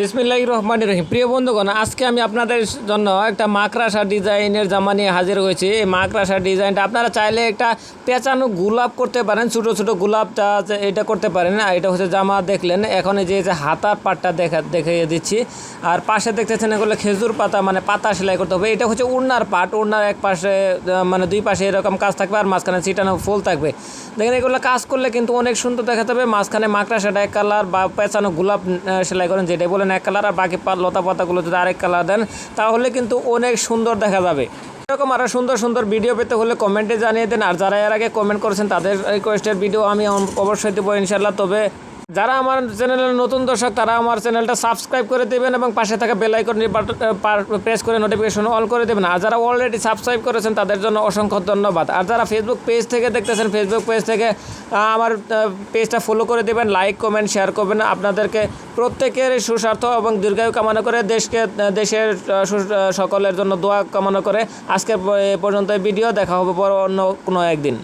বিসমিল্লাহ রহমান রহিম প্রিয় বন্ধুগণ, আজকে আমি আপনাদের জন্য একটা মাকড়াসা ডিজাইনের জামা নিয়ে হাজির হয়েছি। এই মাকড়াসা ডিজাইনটা আপনারা চাইলে একটা পেঁচানো গোলাপ করতে পারেন, ছোটো ছোটো গোলাপটা এটা করতে পারেন। এটা হচ্ছে জামা, দেখলেন, এখন এই যে হাতার পাটটা দেখা, দেখিয়ে দিচ্ছি। আর পাশে দেখতেছেন এগুলো খেজুর পাতা মানে পাতা সেলাই করতে হবে। এটা হচ্ছে উড়নার পাট উড়নার এক পাশে মানে দুই পাশে এরকম কাজ থাকবে আর মাঝখানে ছিটানো ফুল থাকবে। দেখেন, এগুলো কাজ করলে কিন্তু অনেক সুন্দর দেখাতে হবে। মাঝখানে মাকড়াসাটা এক কালার বা পেঁচানো গোলাপ সেলাই করেন, যেটাই বলেন এক কালার আর বাকি লতা পাতাগুলো যদি আরেক কালার দেন, তাহলে কিন্তু অনেক সুন্দর দেখা যাবে। এরকম আরও সুন্দর সুন্দর ভিডিও পেতে হলে কমেন্টে জানিয়ে দেন। আর যারা এর আগে কমেন্ট করেছেন, তাদের রিকোয়েস্টের ভিডিও আমি অবশ্যই দেবো ইনশাল্লাহ তবে যারা আমার চ্যানেলের নতুন দর্শক, তারা আমার চ্যানেলটা সাবস্ক্রাইব করে দেবেন এবং পাশে থাকা বেল আইকন প্রেস করে নোটিফিকেশন অল করে দেবেন। আর যারা অলরেডি সাবস্ক্রাইব করেছেন, তাদের জন্য অসংখ্য ধন্যবাদ। আর যারা ফেসবুক পেজ থেকে দেখতেছেন ফেসবুক পেজ থেকে আমার পেজটা ফলো করে দেবেন লাইক কমেন্ট শেয়ার করবেন। আপনাদেরকে প্রত্যেকের সুস্বার্থ এবং দীর্ঘায়ু কামনা করে দেশকে দেশের সকলের জন্য দোয়া কামনা করে আজকে পর্যন্ত ভিডিও দেখা হবে পর অন্য কোনো একদিন।